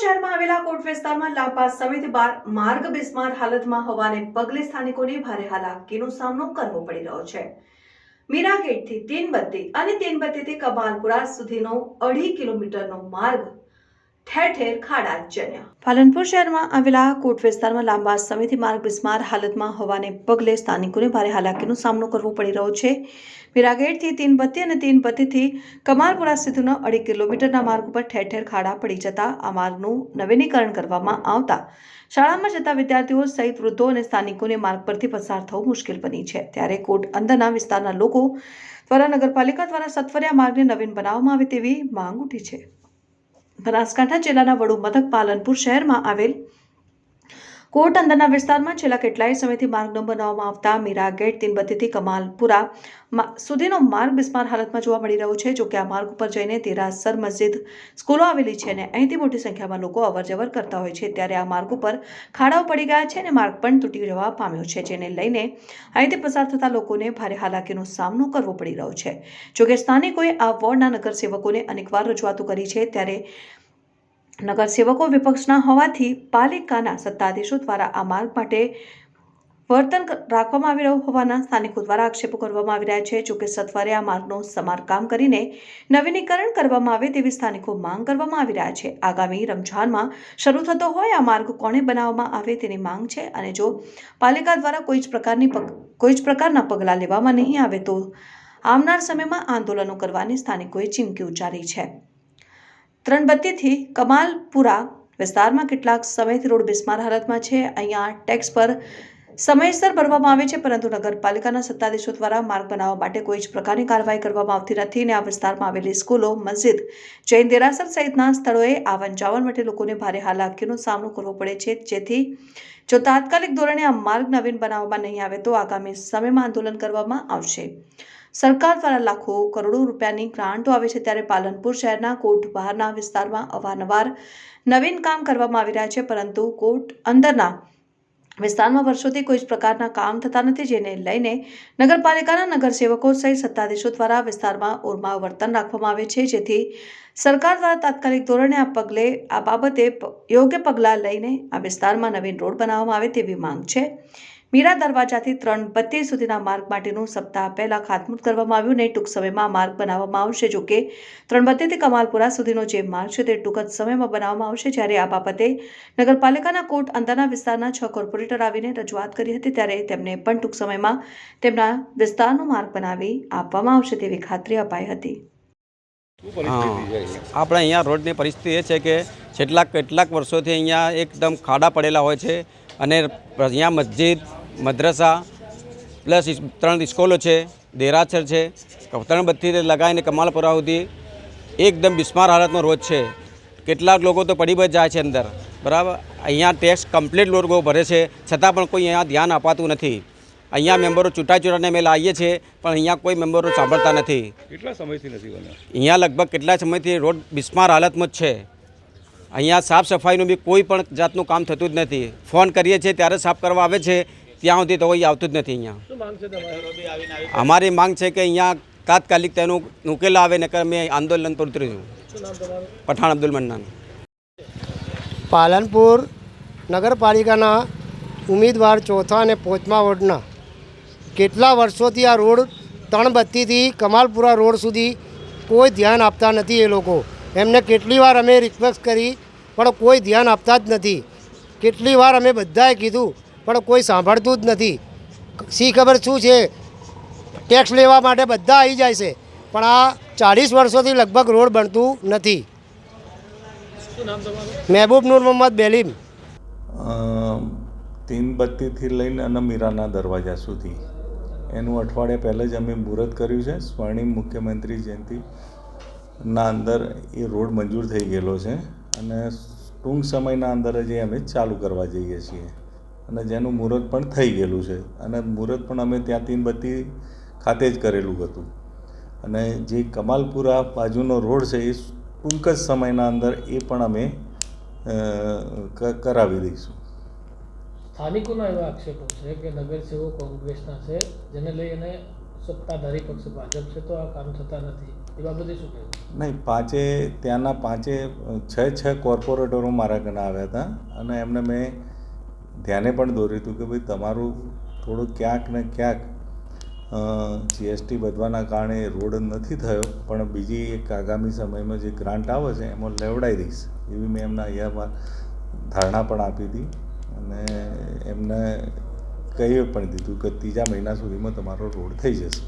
શહેરમાં આવેલા કોટ વિસ્તારમાં લાપાસ સમિત બાર માર્ગ બિસ્માર હાલતમાં હોવાને પગલે સ્થાનિકોને ભારે હાલાકીનો સામનો કરવો પડી રહ્યો છે. મીરા ગેટથી, તીનબત્તી અને તીનબત્તીથી કમાલપુરા સુધીનો અઢી કિલોમીટરનો માર્ગ ઠેર ઠેર ખાડા જન્યા પાલનપુર શહેરમાં આવેલા કોટ વિસ્તારમાં લાંબા સમયથી માર્ગ બિસ્માર હાલતમાં હોવાને પગલે સ્થાનિકોને ભારે હાલાકીનો સામનો કરવો પડી રહ્યો છે. મીરાગેટથી તીનબત્તી અને તીનબત્તીથી કમાલપુરા સુધીનો અઢી કિલોમીટરના માર્ગ ઉપર ઠેર ઠેર ખાડા પડી જતા આ માર્ગનું નવીનીકરણ કરવામાં આવતા શાળામાં જતા વિદ્યાર્થીઓ સહિત વૃદ્ધો અને સ્થાનિકોને માર્ગ પરથી પસાર થવું મુશ્કેલ બની છે. ત્યારે કોટ અંદરના વિસ્તારના લોકો દ્વારા નગરપાલિકા દ્વારા સત્વર્યા માર્ગને નવીન બનાવવામાં આવે તેવી માંગ ઉઠી છે. બનાસકાંઠા જિલ્લાના વડુ મથક પાલનપુર શહેરમાં આવેલ કોટ અંદરના વિસ્તારમાં છેલ્લા કેટલાય સમયથી માર્ગનો બનાવવામાં આવતા મીરા ગેટ, તીનબત્તીથી કમાલપુરા સુધીનો માર્ગ બિસ્માર હાલતમાં જોવા મળી રહ્યો છે જોકે આ માર્ગ ઉપર જઈને તેરાસર મસ્જિદ સ્કૂલો આવેલી છે અને અહીંથી મોટી સંખ્યામાં લોકો અવરજવર કરતા હોય છે. ત્યારે આ માર્ગ ઉપર ખાડાઓ પડી ગયા છે અને માર્ગ પણ તૂટી જવા પામ્યો છે, જેને લઈને અહીંથી પસાર થતા લોકોને ભારે હાલાકીનો સામનો કરવો પડી રહ્યો છે. જોકે સ્થાનિકોએ આ વોર્ડના નગરસેવકોને અનેકવાર રજૂઆતો કરી છે, ત્યારે નગરસેવકો વિપક્ષના હોવાથી પાલિકાના સત્તાધીશો દ્વારા આ માર્ગ માટે વર્તન રાખવામાં આવી રહ્યું હોવાના સ્થાનિકો દ્વારા આક્ષેપો કરવામાં આવી રહ્યા છે. જોકે સત્વરે આ માર્ગનું સમારકામ કરીને નવીનીકરણ કરવામાં આવે તેવી સ્થાનિકો માંગ કરવામાં આવી રહ્યા છે. આગામી રમઝાનમાં શરૂ થતો હોય આ માર્ગ કોણે બનાવવામાં આવે તેની માંગ છે અને જો પાલિકા દ્વારા કોઈ જ પ્રકારની કોઈ જ પ્રકારના પગલાં લેવામાં નહીં આવે તો આવનાર સમયમાં આંદોલનો કરવાની સ્થાનિકોએ ચીમકી ઉચ્ચારી છે. ત્રણબત્તીથી કમાલપુરા વિસ્તારમાં કેટલાક સમયથી રોડ બિસ્માર હાલતમાં છે. અહીંયા ટેક્સ પર સમયસર ભરવામાં આવે છે, પરંતુ નગરપાલિકાના સત્તાધીશો દ્વારા માર્ગ બનાવવા માટે કોઈ જ પ્રકારની કાર્યવાહી કરવામાં આવતી નથી અને આ વિસ્તારમાં આવેલી સ્કૂલો, મસ્જિદ, જૈન દેરાસર સહિતના સ્થળોએ આવન જાવન માટે લોકોને ભારે હાલાકીનો સામનો કરવો પડે છે. જેથી જો તાત્કાલિક ધોરણે આ માર્ગ નવીન બનાવવામાં નહીં આવે તો આગામી સમયમાં આંદોલન કરવામાં આવશે. સરકાર દ્વારા લાખો કરોડો રૂપિયાની ગ્રાન્ટો આવે છે ત્યારે પાલનપુર શહેરના કોટ બહારના વિસ્તારમાં અવારનવાર નવીન કામ કરવામાં આવી રહ્યા છે, પરંતુ કોર્ટ અંદરના વિસ્તારમાં વર્ષોથી કોઈ જ પ્રકારના કામ થતા નથી, જેને લઈને નગરપાલિકાના નગરસેવકો સહિત સત્તાધીશો દ્વારા વિસ્તારમાં ઓરમાં વર્તન રાખવામાં આવે છે. જેથી સરકાર દ્વારા તાત્કાલિક ધોરણે આ પગલે, આ બાબતે યોગ્ય પગલાં લઈને આ વિસ્તારમાં નવીન રોડ બનાવવામાં આવે તેવી માંગ છે. મીરા દરવાજાથી ત્રણ બત્તી સુધીના માર્ગ માટેનું સપ્તાહ પહેલા ખાતમુહૂર્ત કરવામાં આવ્યું ને ટૂંક સમયમાં માર્ગ બનાવવામાં આવશે. જો કે ત્રણ બત્તીથી કમાલપુરા સુધીનો જે માર્ગ છે તે ટૂંક જ સમયમાં બનાવવામાં આવશે. જ્યારે આ બાબતે નગરપાલિકાના કોર્ટ અંદરના વિસ્તારના છ કોર્પોરેટર આવીને રજૂઆત કરી હતી ત્યારે તેમને પણ ટૂંક સમયમાં તેમના વિસ્તારનો માર્ગ બનાવી આપવામાં આવશે તેવી ખાતરી અપાઈ હતી. આપણે અહીંયા રોડની પરિસ્થિતિ એ છે કે છેલ્લા કેટલાક વર્ષોથી અહીંયા એકદમ ખાડા પડેલા હોય છે અને અહીંયા મસ્જિદ મદ્રસા પ્લસ ત્રણ સ્કૂલો છે દેરાસર છે ત્રણ બત્તીથી લગાવીને કમાલપુરા સુધી એકદમ બિસ્માર હાલતનો રોજ છે. કેટલાક લોકો તો પડી બચ જાય છે અંદર. બરાબર? અહીંયા ટેક્સ કમ્પ્લીટ લોકો ભરે છે. છતાં પણ કોઈ અહીંયા ધ્યાન અપાતું નથી. અહીંયા મેમ્બરો ચૂંટા ચૂંટાને અમે લાવીએ છીએ પણ અહીંયા કોઈ મેમ્બરો સાંભળતા નથી. કેટલા સમયથી નથી અહીંયા લગભગ કેટલા સમયથી રોડ બિસ્માર હાલતમાં જ છે. અહીંયા સાફ સફાઈનું બી કોઈ પણ જાતનું કામ થતું જ નથી. ફોન કરીએ છીએ ત્યારે સાફ કરવા આવે છે. ત્યાં સુધી તો કોઈ આવતું જ નથી અહીંયા. અમારી માંગ છે કે અહીંયા તાત્કાલિક તેનું ઉકેલ આવે નકર અમે આંદોલન પર ઉતરીશું પઠાણ અબ્દુલ મન્નાન. પાલનપુર નગરપાલિકાના ઉમેદવાર ચોથા અને પાંચમા વોર્ડના. કેટલા વર્ષોથી આ રોડ ત્રણ બત્તીથી કમાલપુરા રોડ સુધી કોઈ ધ્યાન આપતા નથી એ લોકો. એમને કેટલી વાર અમે રિક્વેસ્ટ કરી પણ કોઈ ધ્યાન આપતા જ નથી. કેટલી વાર અમે બધાએ કીધું પણ કોઈ સાંભળતું જ નથી. શી ખબર શું છે? ટેક્સ લેવા માટે બધા આવી જાય છે. પણ આ ચાલીસ વર્ષોથી લગભગ રોડ બનતું નથી. મહેબૂબ નૂર મોહમ્મદ બેલીમ. તીન બત્તીથી લઈને અને મીરાના દરવાજા સુધી. એનું અઠવાડિયા પહેલાં જ અમે મુહૂર્ત કર્યું છે. સ્વર્ણિમ મુખ્યમંત્રી જયંતિના અંદર એ રોડ મંજૂર થઈ ગયેલો છે. અને ટૂંક સમયના અંદર જ એ અમે ચાલુ કરવા જઈએ છીએ. અને જેનું મુહૂર્ત પણ થઈ ગયેલું છે. અને મુહૂર્ત પણ અમે ત્યાં તીનબત્તી ખાતે જ કરેલું હતું. અને જે કમાલપુરા બાજુનો રોડ છે એ ટૂંક જ સમયના અંદર એ પણ અમે કરાવી દઈશું. સ્થાનિકોનો એવા આક્ષેપો છે કે નગરસેવકો કોંગ્રેસના છે જેને લઈ અને સત્તાધારી પક્ષ ભાજપ છે તો આ કામ થતા નથી. એ બાબતે શું કહેવું? નહીં પાંચે ત્યાંના પાંચે છ છ કોર્પોરેટરો મારા ગણા આવ્યા હતા. અને એમને મેં ધ્યાને પણ દોર્યું હતું કે ભાઈ તમારું થોડું ક્યાંક ને ક્યાંક જીએસટી વધવાના કારણે રોડ નથી થયો, પણ બીજી એક આગામી સમયમાં જે ગ્રાન્ટ આવે છે એમાં લેવડાવી દઈશ, એવી મેં એમના અહીંયા ધારણા પણ આપી હતી. અને એમને કહી પણ દીધું કે ત્રીજા મહિના સુધીમાં તમારો રોડ થઈ જશે.